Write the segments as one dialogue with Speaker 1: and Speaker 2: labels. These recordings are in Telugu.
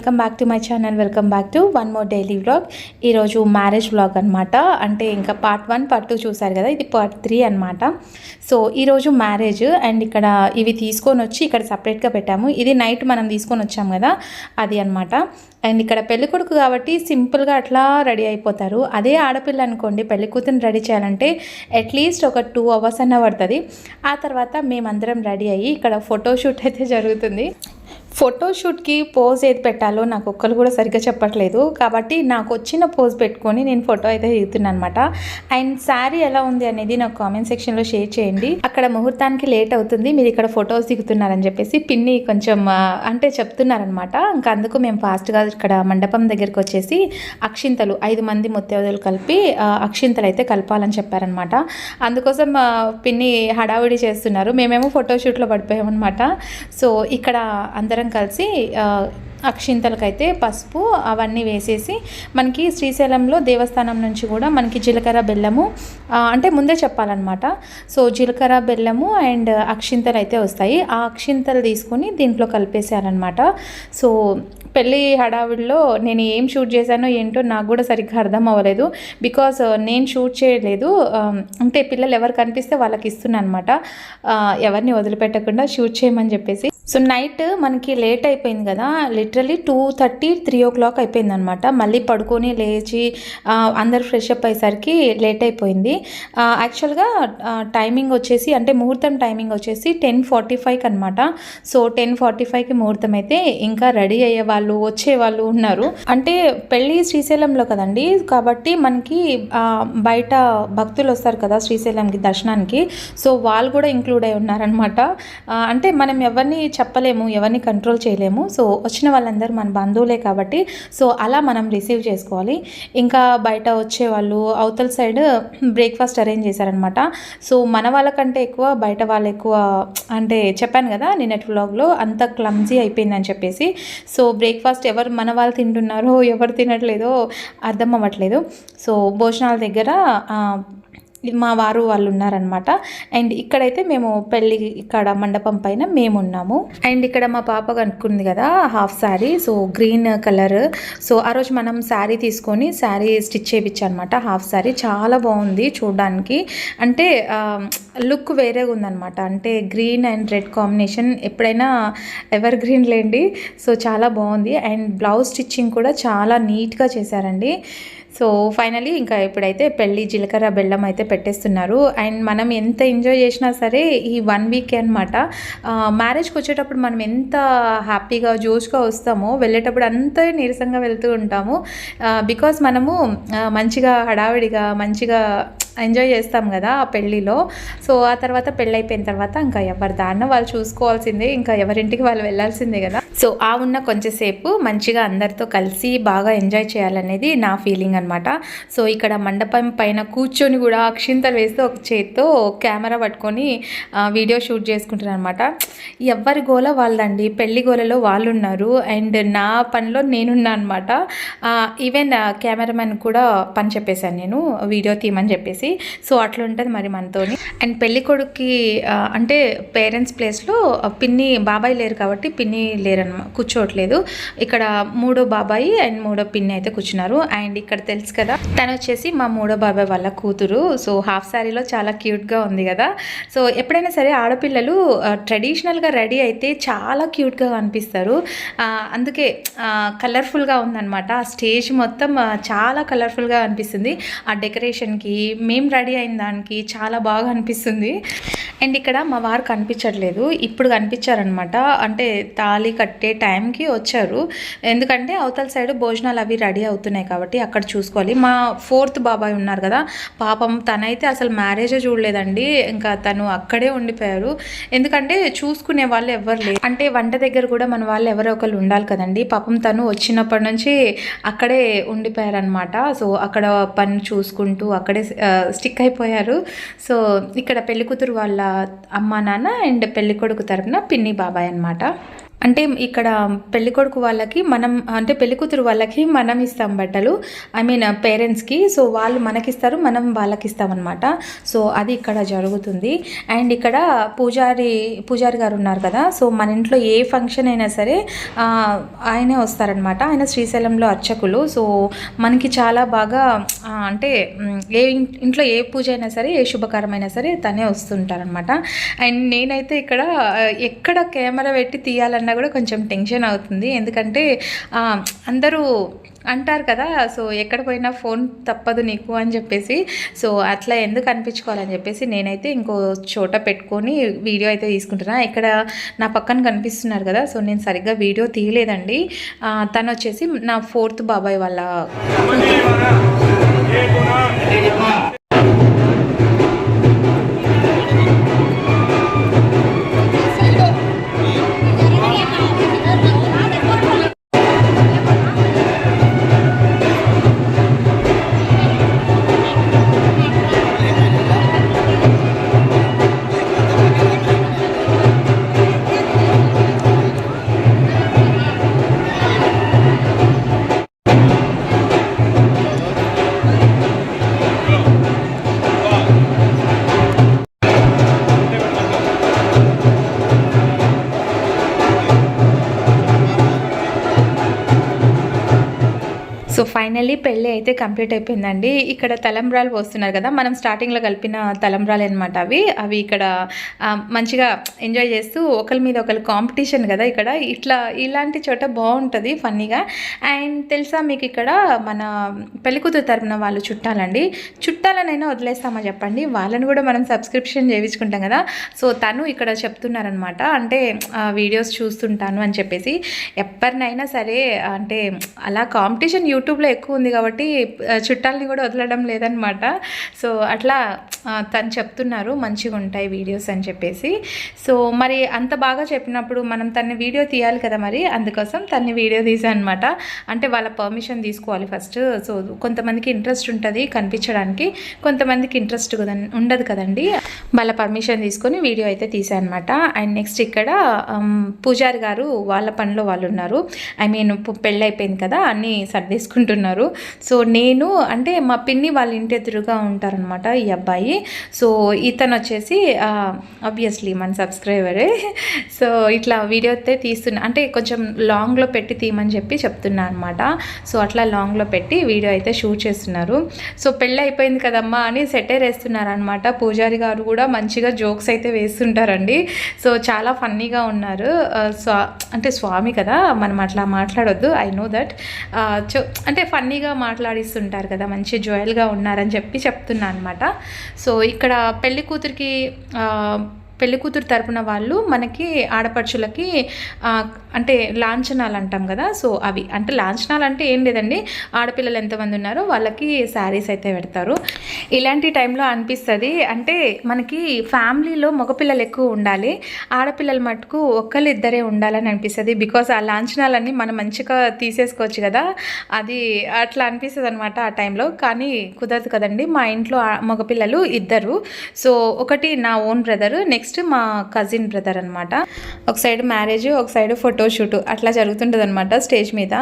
Speaker 1: Welcome back to my channel welcome back to one more daily vlog ఈరోజు మ్యారేజ్ వ్లాగ్ అనమాట అంటే ఇంకా పార్ట్ వన్ పార్ట్ టూ చూసారు కదా? ఇది పార్ట్ త్రీ అనమాట సో ఈరోజు మ్యారేజ్ అండ్ ఇక్కడ ఇవి తీసుకొని వచ్చి ఇక్కడ సపరేట్గా పెట్టాము. ఇది నైట్ మనం తీసుకొని వచ్చాము కదా? అది అనమాట అండ్ ఇక్కడ పెళ్ళి కొడుకు కాబట్టి సింపుల్గా అట్లా రెడీ అయిపోతారు. అదే ఆడపిల్ల అనుకోండి పెళ్ళి కూతురు రెడీ చేయాలంటే అట్లీస్ట్ ఒక టూ అవర్స్ అన్న పడుతుంది. ఆ తర్వాత మేమందరం రెడీ అయ్యి ఇక్కడ ఫోటోషూట్ అయితే జరుగుతుంది. ఫోటోషూట్కి పోజ్ ఏది పెట్టాలో నాకు ఒక్కరు కూడా సరిగ్గా చెప్పట్లేదు. కాబట్టి నాకు వచ్చిన పోజ్ పెట్టుకొని నేను ఫోటో అయితే దిగుతున్నాను అనమాట అండ్ శారీ ఎలా ఉంది అనేది నాకు కామెంట్ సెక్షన్లో షేర్ చేయండి. అక్కడ ముహూర్తానికి లేట్ అవుతుంది. మీరు ఇక్కడ ఫొటోస్ దిగుతున్నారని చెప్పేసి పిన్ని కొంచెం అంటే చెప్తున్నారనమాట ఇంకా అందుకు మేము ఫాస్ట్గా ఇక్కడ మండపం దగ్గరికి వచ్చేసి అక్షింతలు ఐదు మంది ముత్యవదులు కలిపి అక్షింతలు అయితే కలపాలని చెప్పారనమాట అందుకోసం పిన్ని హడావిడి చేస్తున్నారు. మేమేమో ఫోటోషూట్లో పడిపోయామన్నమాట. సో ఇక్కడ అందరం కలిసి అక్షింతలకైతే పసుపు అవన్నీ వేసేసి మనకి శ్రీశైలంలో దేవస్థానం నుంచి కూడా మనకి జీలకర్ర బెల్లము అంటే ముందే చెప్పాలన్నమాట. సో జీలకర్ర బెల్లము అండ్ అక్షింతలు అయితే వస్తాయి. ఆ అక్షింతలు తీసుకొని దీంట్లో కలిపేసారనమాట సో పెళ్ళి హడావిడిలో నేను ఏం షూట్ చేశానో ఏంటో నాకు కూడా సరిగ్గా అర్థం అవ్వలేదు. బికాస్ uh, నేను షూట్ చేయలేదు. Um, అంటే పిల్లలు ఎవరు కనిపిస్తే వాళ్ళకి ఇస్తున్నాను అనమాట uh, ఎవరిని వదిలిపెట్టకుండా షూట్ చేయమని చెప్పేసి. సో నైట్ మనకి లేట్ అయిపోయింది కదా. Literally two thirty three o'clock అయిపోయింది అనమాట మళ్ళీ పడుకొని లేచి uh, అందరు ఫ్రెష్ అప్ అయ్యేసరికి లేట్ అయిపోయింది. యాక్చువల్గా టైమింగ్ వచ్చేసి అంటే ముహూర్తం టైమింగ్ వచ్చేసి టెన్ ఫార్టీ ఫైవ్కి అనమాట సో టెన్ ఫార్టీ ఫైవ్కి ముహూర్తం అయితే ఇంకా రెడీ అయ్యే వాళ్ళు వచ్చే వాళ్ళు ఉన్నారు. అంటే పెళ్ళి శ్రీశైలంలో కదండి. కాబట్టి మనకి బయట భక్తులు వస్తారు కదా శ్రీశైలంకి దర్శనానికి. సో వాళ్ళు కూడా ఇంక్లూడ్ అయి ఉన్నారనమాట అంటే మనం ఎవరిని చెప్పలేము ఎవరిని కంట్రోల్ చేయలేము. సో వచ్చిన వాళ్ళందరూ మన బంధువులే కాబట్టి సో అలా మనం రిసీవ్ చేసుకోవాలి. ఇంకా బయట వచ్చే వాళ్ళు అవతల సైడ్ బ్రేక్ఫాస్ట్ అరేంజ్ చేశారనమాట సో మన వాళ్ళకంటే ఎక్కువ బయట వాళ్ళు ఎక్కువ అంటే చెప్పాను కదా నిన్నటి వ్లాగ్లో అంత క్లమ్జీ అయిపోయిందని చెప్పేసి. సో బ్రేక్ బ్రేక్ఫాస్ట్ ఎవరు మన వాళ్ళు తింటున్నారో ఎవరు తినట్లేదో అర్థం అవ్వట్లేదు. సో భోజనాల దగ్గర మా వారు వాళ్ళు ఉన్నారనమాట అండ్ ఇక్కడైతే మేము పెళ్ళి ఇక్కడ మండపం పైన మేము ఉన్నాము. అండ్ ఇక్కడ మా పాప కనుక్కుంది కదా half sari so green colour. So ఆ రోజు మనం శారీ తీసుకొని శారీ స్టిచ్ చేయించనమాట హాఫ్ శారీ చాలా బాగుంది చూడడానికి. అంటే లుక్ వేరేగా ఉందన్నమాట. అంటే గ్రీన్ అండ్ రెడ్ కాంబినేషన్ ఎప్పుడైనా ఎవర్ గ్రీన్ లేండి. సో చాలా బాగుంది. అండ్ బ్లౌజ్ స్టిచ్చింగ్ కూడా చాలా నీట్గా చేశారండి. సో ఫైనలీ ఇంకా ఇప్పుడైతే పెళ్ళి జీలకర్ర బెల్లం అయితే పెట్టేస్తున్నారు. అండ్ మనం ఎంత ఎంజాయ్ చేసినా సరే ఈ వన్ వీక్ అనమాట మ్యారేజ్కి వచ్చేటప్పుడు మనం ఎంత హ్యాపీగా జోష్గా వస్తామో వెళ్ళేటప్పుడు అంత నీరసంగా వెళ్తూ ఉంటాము. బికాస్ మనము మంచిగా హడావిడిగా మంచిగా ఎంజాయ్ చేస్తాం కదా ఆ పెళ్ళిలో. సో ఆ తర్వాత పెళ్ళి అయిపోయిన తర్వాత ఇంకా ఎవరి దాన్న వాళ్ళు చూసుకోవాల్సిందే ఇంకా ఎవరింటికి వాళ్ళు వెళ్ళాల్సిందే కదా. సో ఆ ఉన్న కొంచెంసేపు మంచిగా అందరితో కలిసి బాగా ఎంజాయ్ చేయాలనేది నా ఫీలింగ్ అనమాట సో ఇక్కడ మండపం పైన కూర్చొని కూడా అక్షింతలు వేస్తూ ఒక చేత్తో కెమెరా పట్టుకొని వీడియో షూట్ చేసుకుంటారు అనమాట ఎవరి గోల వాళ్ళదండి. పెళ్ళి గోలలో వాళ్ళు ఉన్నారు అండ్ నా పనిలో నేనున్నా అనమాట ఈవెన్ కెమెరామెన్ కూడా పని చెప్పేశాను నేను. వీడియో తీయమని చెప్పేసి. సో అట్లా ఉంటుంది మరి మనతోని. అండ్ పెళ్ళి కొడుక్కి అంటే పేరెంట్స్ ప్లేస్లో పిన్ని బాబాయ్ లేరు కాబట్టి పిన్ని లేరనమా కూర్చోవట్లేదు. ఇక్కడ మూడో బాబాయి అండ్ మూడో పిన్ని అయితే కూర్చున్నారు. అండ్ ఇక్కడ తెలుసు కదా తను వచ్చేసి మా మూడో బాబాయ్ వాళ్ళ కూతురు. సో హాఫ్ శారీలో చాలా క్యూట్గా ఉంది కదా. సో ఎప్పుడైనా సరే ఆడపిల్లలు ట్రెడిషనల్గా రెడీ అయితే చాలా క్యూట్గా కనిపిస్తారు అందుకే కలర్ఫుల్గా ఉందన్నమాట. ఆ స్టేజ్ మొత్తం చాలా కలర్ఫుల్గా అనిపిస్తుంది. ఆ డెకరేషన్కి మేము రెడీ అయిన దానికి చాలా బాగా అనిపిస్తుంది. అండ్ ఇక్కడ మా వారు కనిపించట్లేదు. ఇప్పుడు కనిపించారనమాట అంటే తాళి కట్టే టైంకి వచ్చారు. ఎందుకంటే అవతల సైడ్ భోజనాలు అవి రెడీ అవుతున్నాయి కాబట్టి అక్కడ చూసుకోవాలి. మా ఫోర్త్ బాబాయ్ ఉన్నారు కదా పాపం తనైతే అసలు మ్యారేజే చూడలేదండి. ఇంకా తను అక్కడే ఉండిపోయారు. ఎందుకంటే చూసుకునే వాళ్ళు ఎవరు లేరు. అంటే వంట దగ్గర కూడా మన వాళ్ళు ఎవరో ఒకరు ఉండాలి కదండి. పాపం తను వచ్చినప్పటి నుంచి అక్కడే ఉండిపోయారనమాట సో అక్కడ పని చూసుకుంటూ అక్కడే స్టిక్ అయిపోయారు. సో ఇక్కడ పెళ్ళికూతురు వాళ్ళ అమ్మ నాన్న అండ్ పెళ్ళికొడుకు తరపున పిన్ని బాబాయ్ అనమాట అంటే ఇక్కడ పెళ్ళికొడుకు వాళ్ళకి మనం అంటే పెళ్ళికూతురు వాళ్ళకి మనం ఇస్తాం బట్టలు. ఐ మీన్ పేరెంట్స్కి సో వాళ్ళు మనకిస్తారు మనం వాళ్ళకి ఇస్తామన్నమాట సో అది ఇక్కడ జరుగుతుంది. అండ్ ఇక్కడ పూజారి పూజారి గారు ఉన్నారు కదా. సో మన ఇంట్లో ఏ ఫంక్షన్ అయినా సరే ఆయనే వస్తారనమాట ఆయన శ్రీశైలంలో అర్చకులు. సో మనకి చాలా బాగా అంటే ఏ ఇంట్లో ఏ పూజ అయినా సరే ఏ శుభకరమైనా సరే తనే వస్తుంటారనమాట అండ్ నేనైతే ఇక్కడ ఎక్కడ కెమెరా పెట్టి తీయాలన్నా కూడా కొంచెం టెన్షన్ అవుతుంది. ఎందుకంటే అందరూ అంటారు కదా సో ఎక్కడ పోయినా ఫోన్ తప్పదు నీకు అని చెప్పేసి. సో అట్లా ఎందుకు అనిపించుకోవాలని చెప్పేసి నేనైతే ఇంకో చోట పెట్టుకొని వీడియో అయితే తీసుకుంటున్నా. ఇక్కడ నా పక్కన కనిపిస్తున్నారు కదా సో నేను సరిగ్గా వీడియో తీయలేదండి. తను వచ్చేసి నా ఫోర్త్ బాబాయ్ వాళ్ళ ఫైనల్లీ పెళ్ళి అయితే కంప్లీట్ అయిపోయిందండి. ఇక్కడ తలంబ్రాలు పోస్తున్నారు కదా మనం స్టార్టింగ్లో కలిపిన తలంబ్రాలు అనమాట అవి. అవి ఇక్కడ మంచిగా ఎంజాయ్ చేస్తూ ఒకరి మీద ఒకరి కాంపిటీషన్ కదా ఇక్కడ. ఇట్లా ఇలాంటి చోట బాగుంటుంది ఫన్నీగా. అండ్ తెలుసా మీకు ఇక్కడ మన పెళ్ళికూతురు తరపున వాళ్ళు చుట్టాలండి. చుట్టాలనైనా వదిలేస్తామా చెప్పండి. వాళ్ళని కూడా మనం సబ్స్క్రిప్షన్ చేయించుకుంటాం కదా. సో తను ఇక్కడ చెప్తున్నారనమాట అంటే ఆ, వీడియోస్ చూస్తుంటాను అని చెప్పేసి. ఎవరినైనా సరే అంటే అలా కాంపిటీషన్ యూట్యూబ్లో ఎక్కువ ఉంది కాబట్టి చుట్టాలని కూడా వదలడం లేదనమాట సో అట్లా తను చెప్తున్నారు మంచిగా ఉంటాయి వీడియోస్ అని చెప్పేసి. సో మరి అంత బాగా చెప్పినప్పుడు మనం తన్ని వీడియో తీయాలి కదా మరి అందుకోసం తన్ని వీడియో తీసాను అనమాట అంటే వాళ్ళ పర్మిషన్ తీసుకోవాలి ఫస్ట్. సో కొంతమందికి ఇంట్రెస్ట్ ఉంటుంది కనిపించడానికి కొంతమందికి ఇంట్రెస్ట్ ఉండదు కదండి. వాళ్ళ పర్మిషన్ తీసుకొని వీడియో అయితే తీసాను అనమాట అండ్ నెక్స్ట్ ఇక్కడ పూజారి గారు వాళ్ళ పనిలో వాళ్ళు ఉన్నారు. ఐ మీన్ పెళ్ళి అయిపోయింది కదా అన్నీ సర్దేసుకుంటున్నారు. సో నేను అంటే మా పిన్ని వాళ్ళ ఇంటి ఎదురుగా ఉంటారనమాట ఈ అబ్బాయి. సో ఇతను వచ్చేసి ఆబ్వియస్లీ మన సబ్స్క్రైబరే సో ఇట్లా వీడియో అయితే తీస్తున్నా అంటే కొంచెం లాంగ్లో పెట్టి తీయమని చెప్పి చెప్తున్నా అనమాట సో అట్లా లాంగ్లో పెట్టి వీడియో అయితే షూట్ చేస్తున్నారు. సో పెళ్ళి అయిపోయింది కదమ్మా అని సెటైర్ వేస్తున్నారు అనమాట పూజారి గారు కూడా మంచిగా జోక్స్ అయితే వేస్తుంటారండి. సో చాలా ఫన్నీగా ఉన్నారు. సో స్వా అంటే స్వామి కదా మనం అట్లా మాట్లాడొద్దు ఐ నో దట్ అంటే ఫన్నీగా మాట్లాడిస్తుంటారు కదా మంచి జోయల్గా ఉన్నారని చెప్పి చెప్తున్నా అనమాట సో ఇక్కడ పెళ్ళి కూతురికి పెళ్ళి కూతురు తరపున వాళ్ళు మనకి ఆడపడుచులకి అంటే లాంఛనాలు అంటాం కదా. సో అవి అంటే లాంఛనాలు అంటే ఏం లేదండి. ఆడపిల్లలు ఎంతమంది ఉన్నారో వాళ్ళకి శారీస్ అయితే పెడతారు. ఇలాంటి టైంలో అనిపిస్తుంది అంటే మనకి ఫ్యామిలీలో మగపిల్లలు ఎక్కువ ఉండాలి. ఆడపిల్లలు మటుకు ఒక్కళ్ళు ఇద్దరే ఉండాలని అనిపిస్తుంది. బికాస్ ఆ లాంఛనాలన్నీ మనం మంచిగా తీసేసుకోవచ్చు కదా. అది అట్లా అనిపిస్తుంది అనమాట ఆ టైంలో. కానీ కుదరదు కదండి. మా ఇంట్లో మగపిల్లలు ఇద్దరు. సో ఒకటి నా ఓన్ బ్రదర్ నెక్స్ట్ నెక్స్ట్ మా కజిన్ బ్రదర్ అనమాట ఒక సైడ్ మ్యారేజ్ ఒక సైడ్ ఫోటోషూట్ అట్లా జరుగుతుంటుంది అనమాట స్టేజ్ మీద.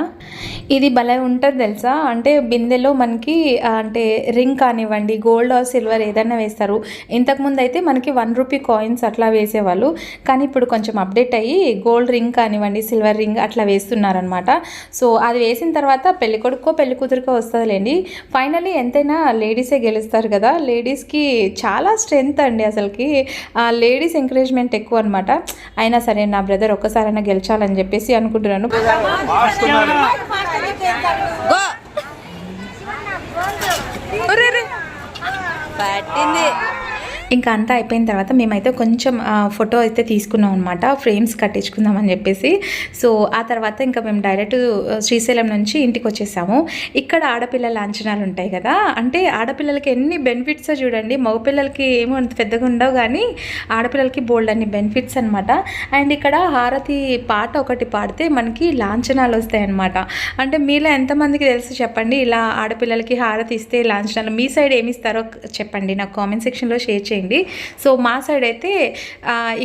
Speaker 1: ఇది భలే ఉంటుంది తెలుసా? అంటే బిందెలో మనకి అంటే రింగ్ కానివ్వండి గోల్డ్ ఆర్ సిల్వర్ ఏదైనా వేస్తారు. ఇంతకుముందు అయితే మనకి వన్ రూపీ కాయిన్స్ అట్లా వేసేవాళ్ళు. కానీ ఇప్పుడు కొంచెం అప్డేట్ అయ్యి గోల్డ్ రింగ్ కానివ్వండి సిల్వర్ రింగ్ అట్లా వేస్తున్నారనమాట సో అది వేసిన తర్వాత పెళ్ళి కొడుకో పెళ్ళి కూతురుకో వస్తుందిలేండి. ఫైనలీ ఎంతైనా లేడీసే గెలుస్తారు కదా. లేడీస్కి చాలా స్ట్రెంగ్త్ అండి అసలుకి. లేడీస్ ఎంకరేజ్మెంట్ ఎక్కువ అనమాట అయినా సరే నా బ్రదర్ ఒక్కసారైనా గెలిచాలని చెప్పేసి అనుకుంటున్నాను.
Speaker 2: పట్టింది.
Speaker 1: ఇంకా అంతా అయిపోయిన తర్వాత మేమైతే కొంచెం ఫోటో అయితే తీసుకున్నాం అనమాట ఫ్రేమ్స్ కట్టించుకుందాం అని చెప్పేసి. సో ఆ తర్వాత ఇంకా మేము డైరెక్ట్ శ్రీశైలం నుంచి ఇంటికి వచ్చేసాము. ఇక్కడ ఆడపిల్లల లాంఛనాలు ఉంటాయి కదా. అంటే ఆడపిల్లలకి ఎన్ని బెనిఫిట్స్ చూడండి. మగపిల్లలకి ఏమో అంత పెద్దగా ఉండవు కానీ ఆడపిల్లలకి బోల్డ్ అన్ని బెనిఫిట్స్ అనమాట అండ్ ఇక్కడ హారతి పాట ఒకటి పాడితే మనకి లాంఛనాలు వస్తాయన్నమాట అంటే మీలో ఎంతమందికి తెలుసు చెప్పండి. ఇలా ఆడపిల్లలకి హారతి ఇస్తే లాంఛనాలు. మీ సైడ్ ఏమి ఇస్తారో చెప్పండి. నాకు కామెంట్ సెక్షన్లో షేర్ చేయండి. చేయండి. సో మా సైడ్ అయితే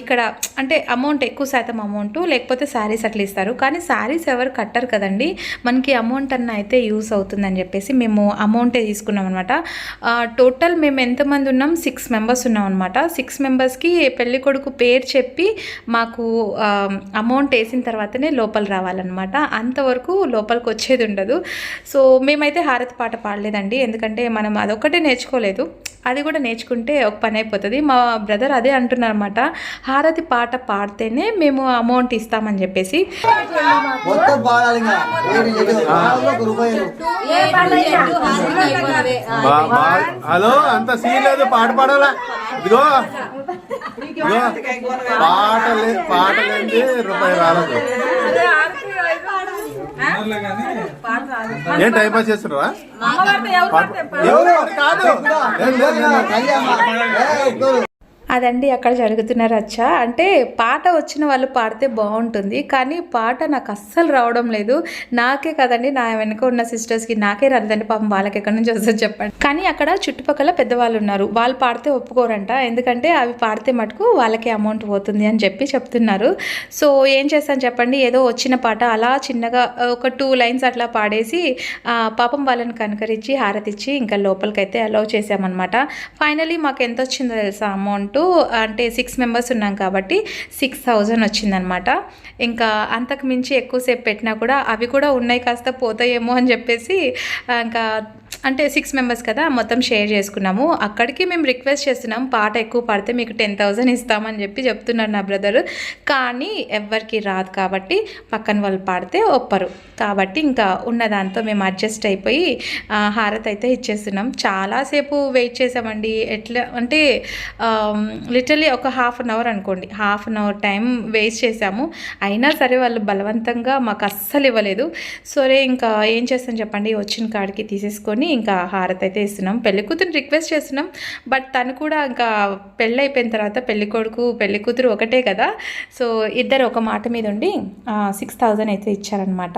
Speaker 1: ఇక్కడ అంటే అమౌంట్ ఎక్కువ శాతం అమౌంట్ లేకపోతే శారీస్ అట్లా ఇస్తారు. కానీ శారీస్ ఎవరు కట్టరు కదండి. మనకి అమౌంట్ అన్న అయితే యూస్ అవుతుందని చెప్పేసి మేము అమౌంటే తీసుకున్నాం అనమాట టోటల్ మేము ఎంతమంది ఉన్నాం? సిక్స్ మెంబర్స్ ఉన్నాం అనమాట సిక్స్ మెంబర్స్కి పెళ్ళి కొడుకు పేరు చెప్పి మాకు అమౌంట్ వేసిన తర్వాతనే లోపల రావాలన్నమాట. అంతవరకు లోపలికి వచ్చేది ఉండదు. సో మేమైతే హారతి పాట పాడలేదండి. ఎందుకంటే మనం అదొక్కటే నేర్చుకోలేదు. అది కూడా నేర్చుకుంటే ఒక పని అయిపోతుంది. మా బ్రదర్ అదే అంటున్నారు అనమాట హారతి పాట పాడితేనే మేము అమౌంట్ ఇస్తామని చెప్పేసి.
Speaker 3: హలో అంత సీన్ లేదు. పాట పాడాలా? ఇదిగో. పాట లే- పాట లేని రూపాయి రాలేదు. ఏం టైం పాస్ చేస్తున్నారా ఎవరు కాదు.
Speaker 1: అదండి అక్కడ జరుగుతున్న రచ్చ అంటే పాట వచ్చిన వాళ్ళు పాడితే బాగుంటుంది. కానీ పాట నాకు అస్సలు రావడం లేదు. నాకే కదండి నా వెనుక ఉన్న సిస్టర్స్కి నాకే రాదండి పాపం వాళ్ళకి ఎక్కడి నుంచి వస్తుంది చెప్పండి. కానీ అక్కడ చుట్టుపక్కల పెద్దవాళ్ళు ఉన్నారు. వాళ్ళు పాడితే ఒప్పుకోరంట. ఎందుకంటే అవి పాడితే మటుకు వాళ్ళకి అమౌంట్ పోతుంది అని చెప్పి చెప్తున్నారు. సో ఏం చేస్తాను చెప్పండి? ఏదో వచ్చిన పాట అలా చిన్నగా ఒక టూ లైన్స్ అట్లా పాడేసి పాపం వాళ్ళని కనుకరించి హారతిచ్చి ఇంకా లోపలికైతే అలౌ చేసామన్నమాట ఫైనలీ మాకు ఎంత వచ్చిందో తెలుసా? అమౌంట్ అంటే సిక్స్ మెంబర్స్ ఉన్నాం కాబట్టి సిక్స్ థౌజండ్ వచ్చిందనమాట ఇంకా అంతకు మించి ఎక్కువసేపు పెట్టినా కూడా అవి కూడా ఉన్నాయి కాస్త పోతాయేమో అని చెప్పేసి ఇంకా అంటే సిక్స్ మెంబర్స్ కదా మొత్తం షేర్ చేసుకున్నాము. అక్కడికి మేము రిక్వెస్ట్ చేస్తున్నాం పాట ఎక్కువ పాడితే మీకు టెన్ థౌజండ్ ఇస్తామని చెప్పి చెప్తున్నారు నా బ్రదర్ కానీ ఎవ్వరికి రాదు కాబట్టి పక్కన వాళ్ళు పాడితే ఒప్పరు. కాబట్టి ఇంకా ఉన్న దాంతో మేము అడ్జస్ట్ అయిపోయి ఆ, హారతి అయితే ఇచ్చేస్తున్నాం. చాలాసేపు వెయిట్ చేసామండి. ఎట్లా అంటే లిటరలీ ఒక హాఫ్ అన్ అవర్ అనుకోండి. Half an hour time waste చేసాము. అయినా సరే వాళ్ళు బలవంతంగా మాకు అస్సలు ఇవ్వలేదు. సరే ఇంకా ఏం చేస్తాం చెప్పండి? వచ్చిన కాడికి తీసేసుకొని ఇంకా హారతి అయితే ఇస్తున్నాం. పెళ్ళి కూతురుని రిక్వెస్ట్ చేస్తున్నాం. బట్ తను కూడా ఇంకా పెళ్ళి అయిపోయిన తర్వాత పెళ్ళి కొడుకు పెళ్ళి కూతురు ఒకటే కదా. సో ఇద్దరు ఒక మాట మీద ఉండి సిక్స్ థౌజండ్ అయితే ఇచ్చారనమాట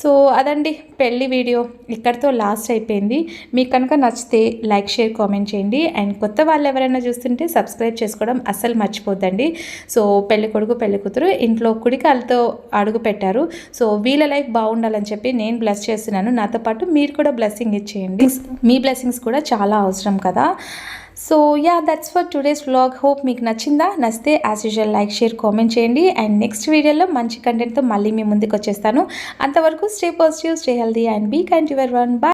Speaker 1: సో అదండి పెళ్ళి వీడియో. ఇక్కడితో లాస్ట్ అయిపోయింది. మీకు కనుక నచ్చితే లైక్ షేర్ కామెంట్ చేయండి. అండ్ కొత్త వాళ్ళు ఎవరైనా చూస్తుంటే సబ్స్క్రైబ్ చేసుకోవడం అస్సలు మర్చిపోద్దండి. సో పెళ్ళి కొడుకు పెళ్ళి కూతురు ఇంట్లో కుడికాలతో అడుగు పెట్టారు. సో వీళ్ళ లైఫ్ బాగుండాలని చెప్పి నేను బ్లెస్ చేస్తున్నాను. నాతో పాటు మీరు కూడా బ్లెస్సింగ్ చేయండి. మీ బ్లెస్సింగ్స్ కూడా చాలా అవసరం కదా. So ya that's for today's vlog hope మీకు నచ్చిందా? నచ్చితే as usual like share comment చేయండి. అండ్ నెక్స్ట్ వీడియోలో మంచి కంటెంట్తో మళ్ళీ మీ ముందుకు వచ్చేస్తాను. అంతవరకు stay positive stay healthy and be kind your one bye